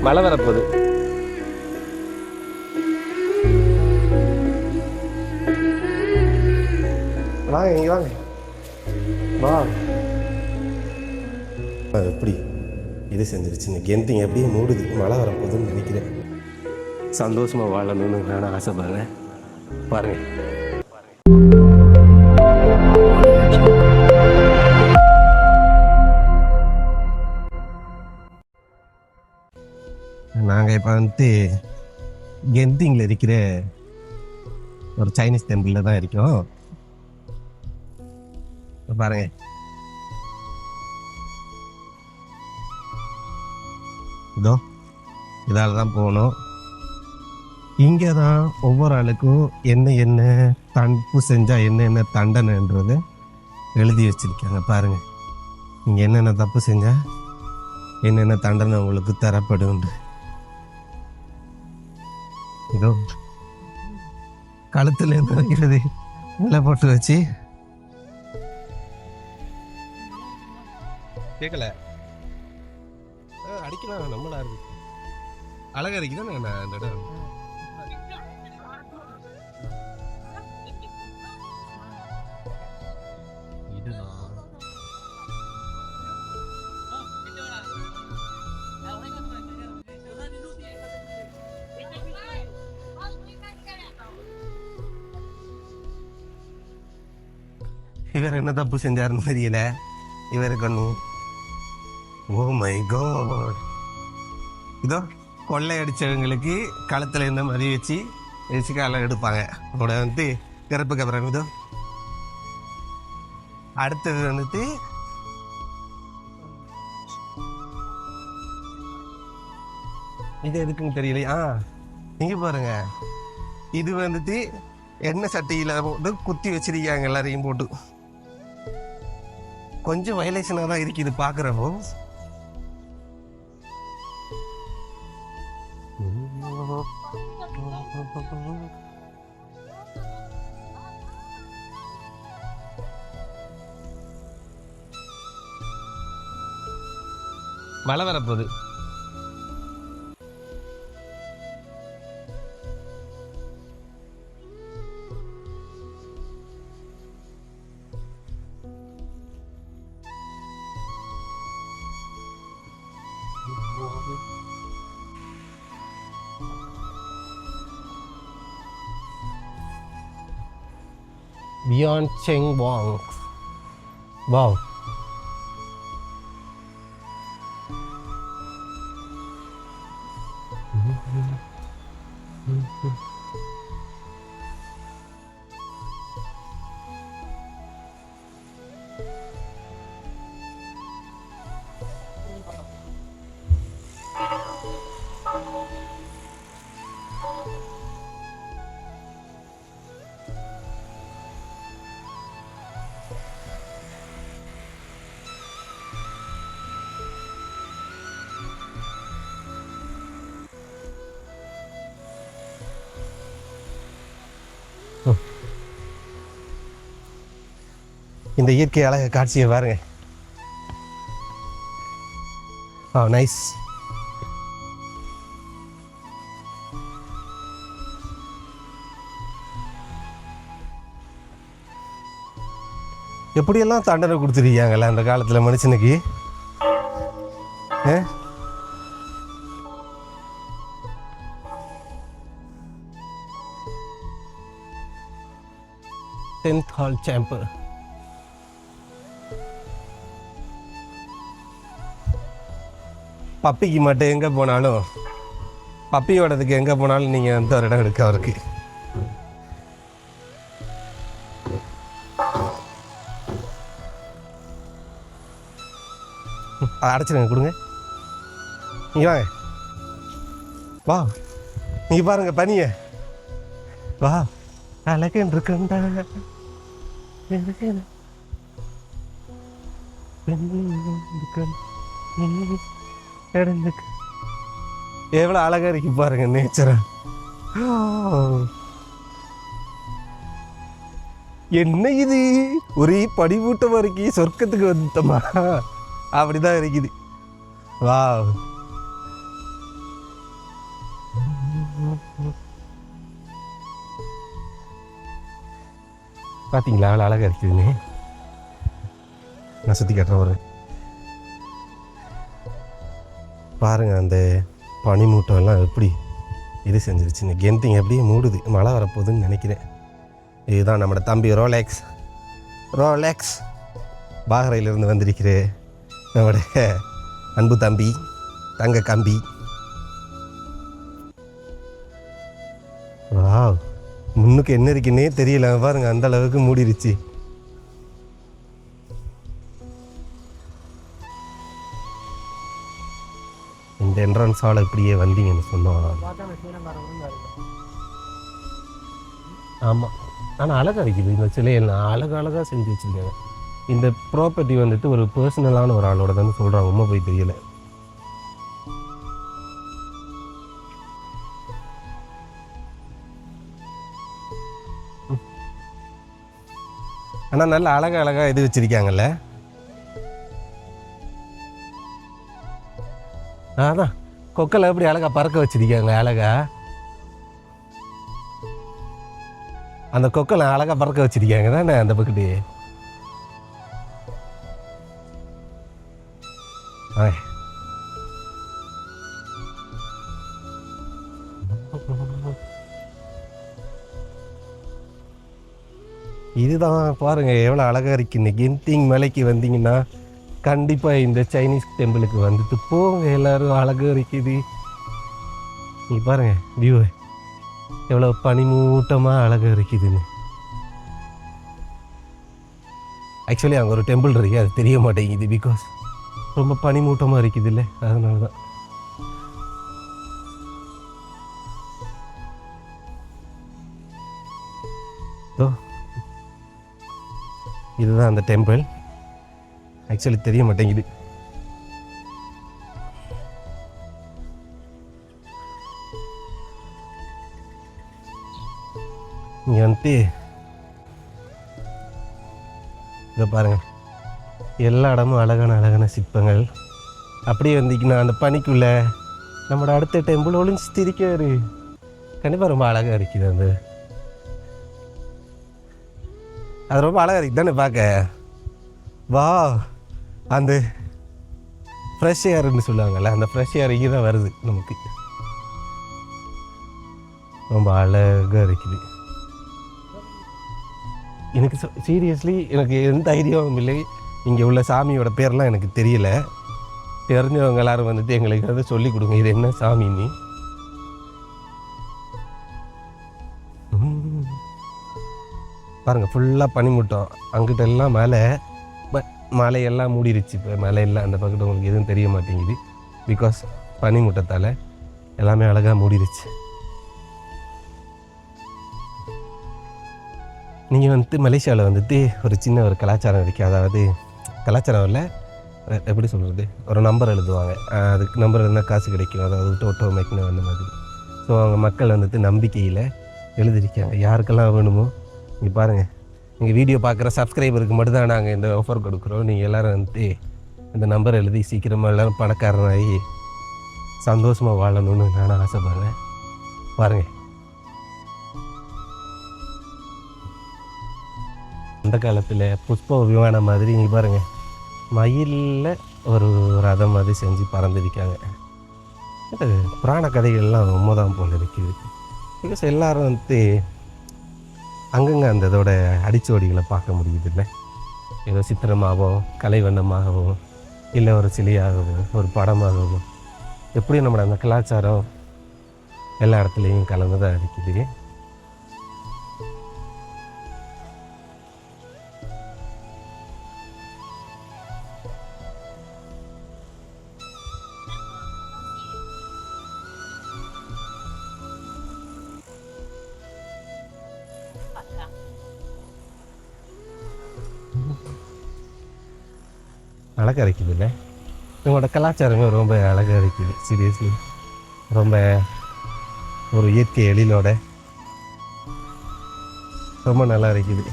மழை வரப்போகுது. வாங்க இங்கே வாங்க. வா. அது எப்படி? இது செஞ்சிருச்சுங்க கெந்திங் எப்படியே மூடுது. மழை வரப்போகுதுன்னு நினைக்கிறேன். சந்தோஷமாக வாழணும்னு நான் ஆசைப்படுறேன். பாருங்கள் நாங்கள் இப்போ வந்துட்டு கெந்திங்கில் இருக்கிற ஒரு சைனீஸ் டெம்பிளில் தான் இருக்கோம். பாருங்க. இதோ இதால் தான் போகணும் இங்கே தான் ஒவ்வொரு ஆளுக்கும் என்ன என்ன தப்பு செஞ்சால் என்ன என்ன தண்டனைன்றது எழுதி வச்சிருக்காங்க. பாருங்க. நீங்கள் என்னென்ன தப்பு செஞ்சால் என்னென்ன தண்டனை உங்களுக்கு தரப்படும் இதோ கழுத்தில் இருந்து வைக்கிறது மேலே போட்டு வச்சு. கேட்கல அடிக்கலாம். நம்மளா இருக்கு. அழகா இருக்குதானே நான் அந்த இடம்? இவர் oh என்ன தப்பு செஞ்சாருன்னு தெரியல. இவருக்கு ஒன்றும் ஓ மை காட் இதோ கொள்ளையடிச்சவங்களுக்கு களத்தில் இருந்த மாதிரி வச்சு வச்சு எடுப்பாங்க. உடனே வந்து இறப்புக்கு அப்புறம் இதோ. அடுத்தது வந்துட்டு இது எதுக்குன்னு தெரியலையா? நீங்க பாருங்க. இது வந்துட்டு எண்ணெய் சட்டியில் போட்டு குத்தி வச்சிருக்காங்க எல்லாரையும் போட்டு. கொஞ்சம் வயலேஷனாக தான் இருக்குது பார்க்குறப்போ. மழை வரப்போகுது. Beyond Cheng Wang. Wow. இந்த இயற்கை அழக காட்சியை பாருங்க. ஆ நைஸ் எப்படியெல்லாம் தண்டனை கொடுத்துருக்காங்கல்ல அந்த காலத்தில் மனுஷனுக்கு? டென்த் ஹால் சேம்பர் பப்பிக்கு மட்டும் எங்கே போனாலும் பப்பியோடதுக்கு எங்கே போனாலும் நீங்கள் வந்து ஒரு இடம் எடுக்க அவருக்கு அதை அடைச்சிடுங்க கொடுங்க. நீங்கள் வாங்க. வா. நீங்கள் பாருங்கள் பனிய. வா. அழகன் இருக்கண்டா இருக்கேன். நடந்துக்கு எவ்வளோ அழகாக இருக்கு பாருங்க நேச்சரை என்ன இது? ஒரே படிவூட்டமாக இருக்கு சொர்க்கத்துக்கு வந்துட்டோமா? அப்படிதான் இருக்குது. வா பார்த்தீங்களா அவ்வளோ அழகாக இருக்குதுன்னு? நான் சுற்றி கட்டுறேன் ஒரு பாருங்க அந்த பனிமூட்டம்லாம் எப்படி இது செஞ்சிருச்சுன்னு கெந்திங் எப்படியே மூடுது. மழை வரப்போகுதுன்னு நினைக்கிறேன். இதுதான் நம்மளோட தம்பி ரோலெக்ஸ். ரோலெக்ஸ் பாகரையிலிருந்து வந்திருக்கிற. நம்முடைய அன்பு தம்பி தங்க கம்பி. வாவ் முன்னுக்கு என்ன இருக்குன்னே தெரியல. பாருங்க அந்த அளவுக்கு மூடிருச்சு. என்ட்ரன்ஸ் ஹால் இப்படியே வந்தீங்கன்னு சொன்னோம். ஆமாம் ஆனால் அழகாக இருக்குது. இந்த சிலையெல்லாம் அழகு அழகாக செஞ்சு வச்சுருக்காங்க. இந்த ப்ராப்பர்ட்டி வந்துட்டு ஒரு பர்சனலான ஒரு ஆளோட தான் சொல்கிறாங்க உண்மை போய் தெரியல. ஆனால் நல்ல அழகாக அழகாக இது வச்சிருக்காங்கல்ல. அதான். கொக்கலை எப்படி அழகா பறக்க வச்சுருக்காங்க அழகா? அந்த கொக்கலை அழகா பறக்க வச்சிருக்காங்க தானே அந்த பக்கத்து? இதுதான் பாருங்க எவ்வளோ அழகாக இருக்கு. இந்த கென்டிங் மலைக்கு வந்தீங்கன்னா கண்டிப்பாக இந்த சைனீஸ் டெம்பிளுக்கு வந்துட்டு போங்க எல்லாரும் அழகு இருக்குது நீ பாருங்க வியூ எவ்வளோ பனிமூட்டமாக அழகு இருக்குதுன்னு ஆக்சுவலி அங்கே ஒரு டெம்பிள் இருக்கு அது தெரிய மாட்டேங்குது பிகாஸ் ரொம்ப பனிமூட்டமாக இருக்குது இல்லை அதனால தான் இதுதான் அந்த டெம்பிள் ஆக்சுவலி தெரிய மாட்டேங்குது. இங்கே வந்துட்டு இதை பாருங்க. எல்லா இடமும் அழகான அழகான சிற்பங்கள். அப்படியே வந்தீங்கன்னா அந்த பனிக்குள்ளே நம்மளோட அடுத்த டெம்பிள் ஒளிஞ்சு திரிக்காரு கண்டிப்பாக ரொம்ப அழகாக இருக்குது அந்த அது ரொம்ப அழகாக இருக்குது தானே பார்க்க. வா. அந்த ஃப்ரெஷ் ஏர்னு சொல்லுவாங்கல்ல அந்த ஃப்ரெஷ் ஏர் இங்கே தான் வருது நமக்கு. ரொம்ப அழகாக இருக்குது. எனக்கு சீரியஸ்லி எனக்கு எந்த ஐடியாவும் இல்லை. இங்கே உள்ள சாமியோட பேர்லாம் எனக்கு தெரியல. தெரிஞ்சவங்க எல்லாரும் வந்துட்டு எங்களுக்கு வந்து சொல்லி கொடுங்க இது என்ன சாமின்னு. பாருங்கள் ஃபுல்லாக பனிமூட்டம். அங்கிட்ட எல்லாம் மேலே மலையெல்லாம் மூடிருச்சு. இப்போ மலையெல்லாம் அந்த பக்கத்தில் உங்களுக்கு எதுவும் தெரிய மாட்டேங்குது. பிகாஸ் பனிமூட்டத்தால் எல்லாமே அழகாக மூடிருச்சு. நீங்கள் வந்துட்டு மலேசியாவில் வந்துட்டு ஒரு சின்ன ஒரு கலாச்சாரம் இருக்குது அதாவது கலாச்சாரம் இல்லை எப்படி சொல்கிறது ஒரு நம்பர் எழுதுவாங்க. அதுக்கு நம்பர் இருந்தால் காசு கிடைக்கும். அதாவது டோட்டோ மேக்னு அந்த மாதிரி. ஸோ அவங்க மக்கள் வந்துட்டு நம்பிக்கையில் எழுதிருக்காங்க. யாருக்கெல்லாம் வேணுமோ நீங்கள் பாருங்கள் நீங்கள் வீடியோ பார்க்குற சப்ஸ்கிரைபருக்கு மட்டும்தான் நாங்கள் இந்த ஆஃபர் கொடுக்குறோம். நீங்கள் எல்லோரும் வந்துட்டு இந்த நம்பர் எழுதி சீக்கிரமாக எல்லோரும் பணக்காரனாகி சந்தோஷமாக வாழணும்னு நான் ஆசைப்படுறேன். பாருங்கள் அந்த காலத்தில் புஷ்ப விமானம் மாதிரி நீ பாருங்கள் மயிலில் ஒரு ரதம் மாதிரி செஞ்சு பறந்துருக்காங்க. புராண கதைகள்லாம் ரொம்ப தான் போல இருக்குது. பிகாஸ் எல்லோரும் வந்து அங்கங்கே அந்த இதோட அடிச்சுவடிகளை பார்க்க முடியுது இல்லை ஏதோ சித்திரமாகவோ கலைவண்ணமாகவோ இல்லை ஒரு சிலையாகவோ ஒரு படமாகவோ. எப்படி நம்மளோட அந்த கலாச்சாரம் எல்லா இடத்துலையும் கலந்து தான் இருக்குது. அழகாக இருக்குது இல்லை இவங்களோட கலாச்சாரமே ரொம்ப அழகாக இருக்குது சீரியஸ்லி ரொம்ப ஒரு இயற்கை எழிலோட. ரொம்ப நல்லா இருக்குது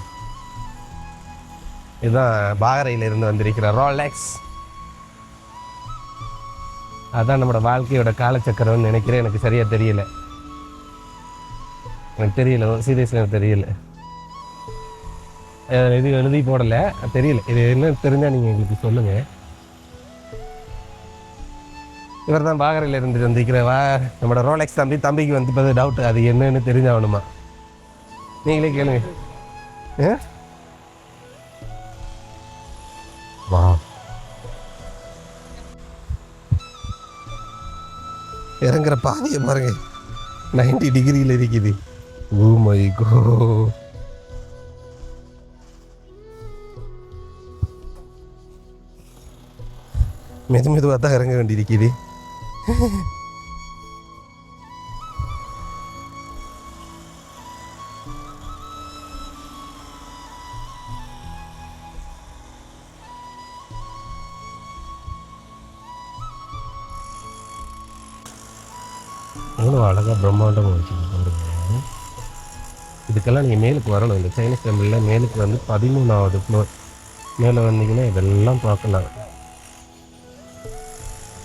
இதுதான் பாகரையிலிருந்து வந்திருக்கிற ரோலெக்ஸ் அதான் நம்மளோட வாழ்க்கையோட காலச்சக்கரம்னு நினைக்கிறேன். எனக்கு சரியாக தெரியல. எனக்கு தெரியல சீரியஸ்ல எனக்கு தெரியல. இது எழுதி போடலை. தெரியல. இது என்ன தெரிஞ்சால் நீங்கள் எங்களுக்கு சொல்லுங்கள் இவர் தான் பாகரையில் இருந்து வந்திருக்கிற வா நம்மளோட ரோலெக்ஸ் தம்பி தம்பிக்கு வந்து இப்போ டவுட் அது என்னன்னு தெரிஞ்சாகணுமா? நீங்களே கேளுங்க. ஆ? வா. இறங்குற பாதையை பாருங்க. 90 டிகிரியில் இருக்குது. ஓ மை கோ மெது மெதுவாக தான் இறங்க வேண்டியிருக்குது எவ்வளோ அழகாக பிரம்மாண்டமாக வச்சுருக்கு பாருங்க இதுக்கெல்லாம் நீங்கள் மேலுக்கு வரணும் இந்த சைனீஸ் டெம்பிளில் மேலுக்கு வந்து பதிமூணாவது ஃப்ளோர் மேலே வந்தீங்கன்னா இதெல்லாம் பார்க்கலாம்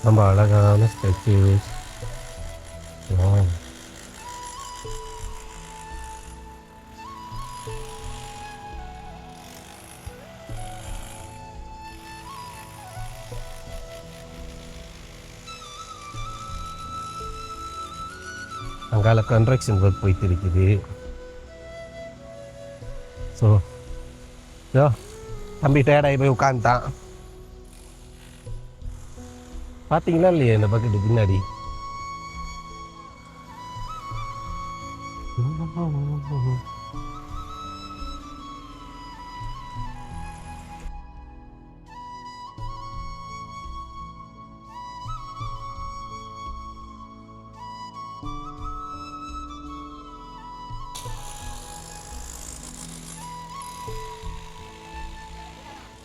ரொம்ப அழகான ஸ்டெச்சூஸ் அங்கால கன்ஸ்ட்ரக்ஷன் ஒர்க் போயிட்டு இருக்குது ஸோ யோ தம்பி டயர்டாகி போய் உட்காந்துட்டான் பார்த்தீங்களா இல்லையா இந்த பக்கெட்டு பின்னாடி?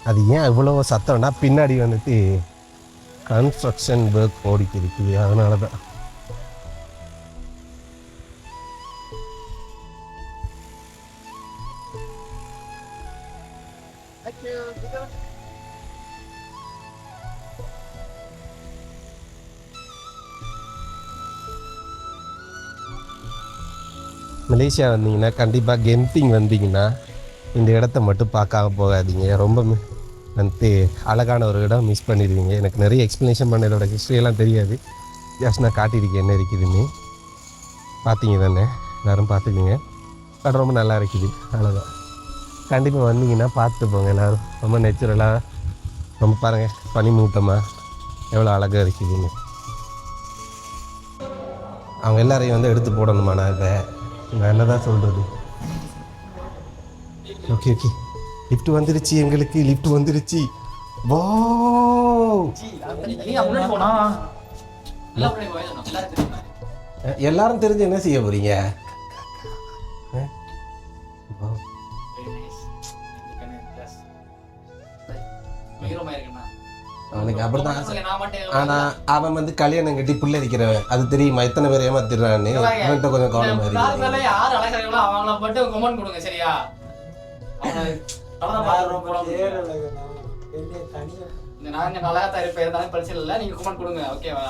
அது ஏன் இவ்வளோ சத்தம்னா பின்னாடி வந்துட்டு கன்ஸ்ட்ரக்ஷன் ஒர்க் ஓடிக்கு இருக்குது அதனால தான் மலேசியா வந்தீங்கன்னா கண்டிப்பாக கெம்பிங் வந்தீங்கன்னா இந்த இடத்த மட்டும் பார்க்காம போகாதீங்க. ரொம்ப வந்து அழகான ஒரு இடம் மிஸ் பண்ணிடுவீங்க எனக்கு நிறைய எக்ஸ்ப்ளனேஷன் பண்ண இதோட ஹிஸ்ட்ரியெல்லாம் தெரியாது. ஜஸ்ட் நான் காட்டியிருக்கேன் என்ன இருக்குதுன்னு. பார்த்தீங்க தானே? எல்லோரும் பார்த்துக்குங்க அது ரொம்ப நல்லா இருக்குது. அவ்வளோதான் கண்டிப்பாக வந்தீங்கன்னா பார்த்து போங்க எல்லோரும். ரொம்ப நேச்சுரலாக ரொம்ப பாருங்கள் பனிமூட்டமாக எவ்வளோ அழகாக இருக்குதுன்னு. அவங்க எல்லாரையும் வந்து எடுத்து போடணுமா நான் இப்போ நான் என்ன தான் சொல்கிறது ஓகே ஓகே லிஃப்ட் வந்துருச்சு எங்களுக்கு லிஃப்ட் வந்துருச்சு. வா எல்லாரும் தெரிஞ்சு என்ன செய்ய போறீங்க? அவனுக்கு அப்படிதான் ஆனா அவன் வந்து கல்யாணம் கட்டி புள்ள இருக்கிறவன் அது தெரியுமா? எத்தனை பேர் ஏமாத்திடுறான்னு. அவன்கிட்ட கொஞ்சம் கவனமா நாலு இருக்கு. யார் அழகாங்களோ அவங்கள மட்டும் கமெண்ட் கொடுங்க சரியா? அவங்க அவ்வளவுதான் பாத்துறோம் போலாம் இந்த நான் இங்க நல்லா தான் இருப்பேன் இருந்தாலும் பிரச்சனை இல்லை. நீங்க கமெண்ட் கொடுங்க ஓகேவா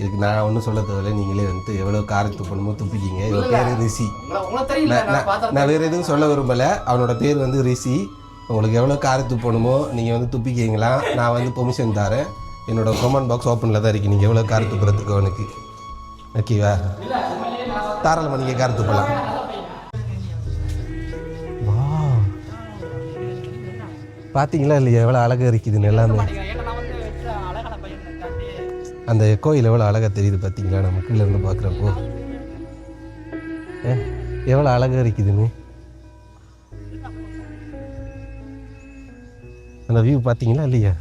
இதுக்கு நான் ஒன்றும் சொல்ல தேவையில்ல நீங்களே வந்து எவ்வளோ காரை துப்பணுமோ துப்பிக்கிங்க. இவன் பேர் ரிஷி. நான் வேறு எதுவும் சொல்ல விரும்பல. அவனோட பேர் வந்து ரிஷி. உங்களுக்கு எவ்வளோ காரை துப்பணுமோ நீங்கள் வந்து துப்பிக்கிங்களா? நான் வந்து பெர்மிஷன் தரேன். என்னோட கமெண்ட் பாக்ஸ் ஓப்பனில் தான் இருக்கு. நீங்கள் எவ்வளோ கார் துப்புறதுக்கு அவனுக்கு? ஓகேவா தாராளமாக நீங்கள் கார் துப்பலாம். பார்த்தீங்களா இல்லையா? எவ்வளோ அழகாக இருக்குதுன்னு எல்லாமே. அந்த கோயில் எவ்வளோ அழகாக தெரியுது பார்த்தீங்களா நம்ம கீழே இருந்து பார்க்குறப்போ எவ்வளோ அழகாக இருக்குதுன்னு. அந்த வியூ பார்த்தீங்களா இல்லையா?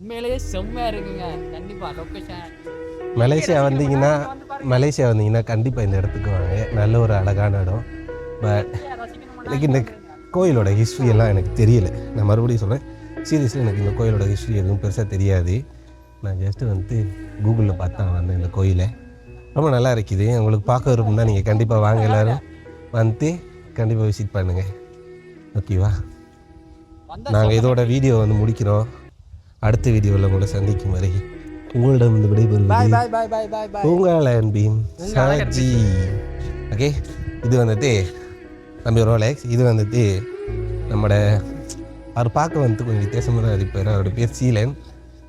உண்மையிலேயே செம்மையாக இருக்குங்க. கண்டிப்பாக லொக்கேஷன் மலேசியா வந்தீங்கன்னா மலேசியா வந்தீங்கன்னா கண்டிப்பாக இந்த இடத்துக்கு வாங்க. நல்ல ஒரு அழகான இடம். பட் எனக்கு இந்த கோயிலோட ஹிஸ்ட்ரி எல்லாம் எனக்கு தெரியல. நான் மறுபடியும் சொல்கிறேன் சீரியஸில் எனக்கு இந்த கோயிலோட ஹிஸ்ட்ரி எதுவும் பெருசாக தெரியாது. நான் ஜஸ்ட்டு வந்து கூகுளில் பார்த்தேன் வந்தேன் இந்த கோயிலை. ரொம்ப நல்லா இருக்குது. உங்களுக்கு பார்க்க விருப்பம்னா நீங்கள் கண்டிப்பாக வாங்க எல்லாரும். வந்து கண்டிப்பாக விசிட் பண்ணுங்கள் ஓகேவா நாங்கள் இதோட வீடியோ வந்து முடிக்கிறோம். அடுத்த வீடியோவில் உங்களை சந்திக்கும் வரை உங்களிடம் இந்த விடைபெறுவது உங்கள் அன்பின் சாஜி. ஓகே இது வந்துட்டு நம்ம ரோலெக்ஸ் இது வந்துட்டு நம்மட அவர் பார்க்க வந்து கொஞ்சம் வித்தியாசமாக இருப்பார். அவரோட பேர் சீலன்.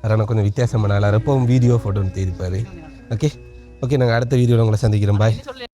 அதனால் கொஞ்சம் வித்தியாசமான ஆள் எப்பவும் வீடியோ ஃபோட்டோ எடுத்து இருப்பார். ஓகே ஓகே நாங்கள் அடுத்த வீடியோவில் உங்களை சந்திக்கிறோம். பாய்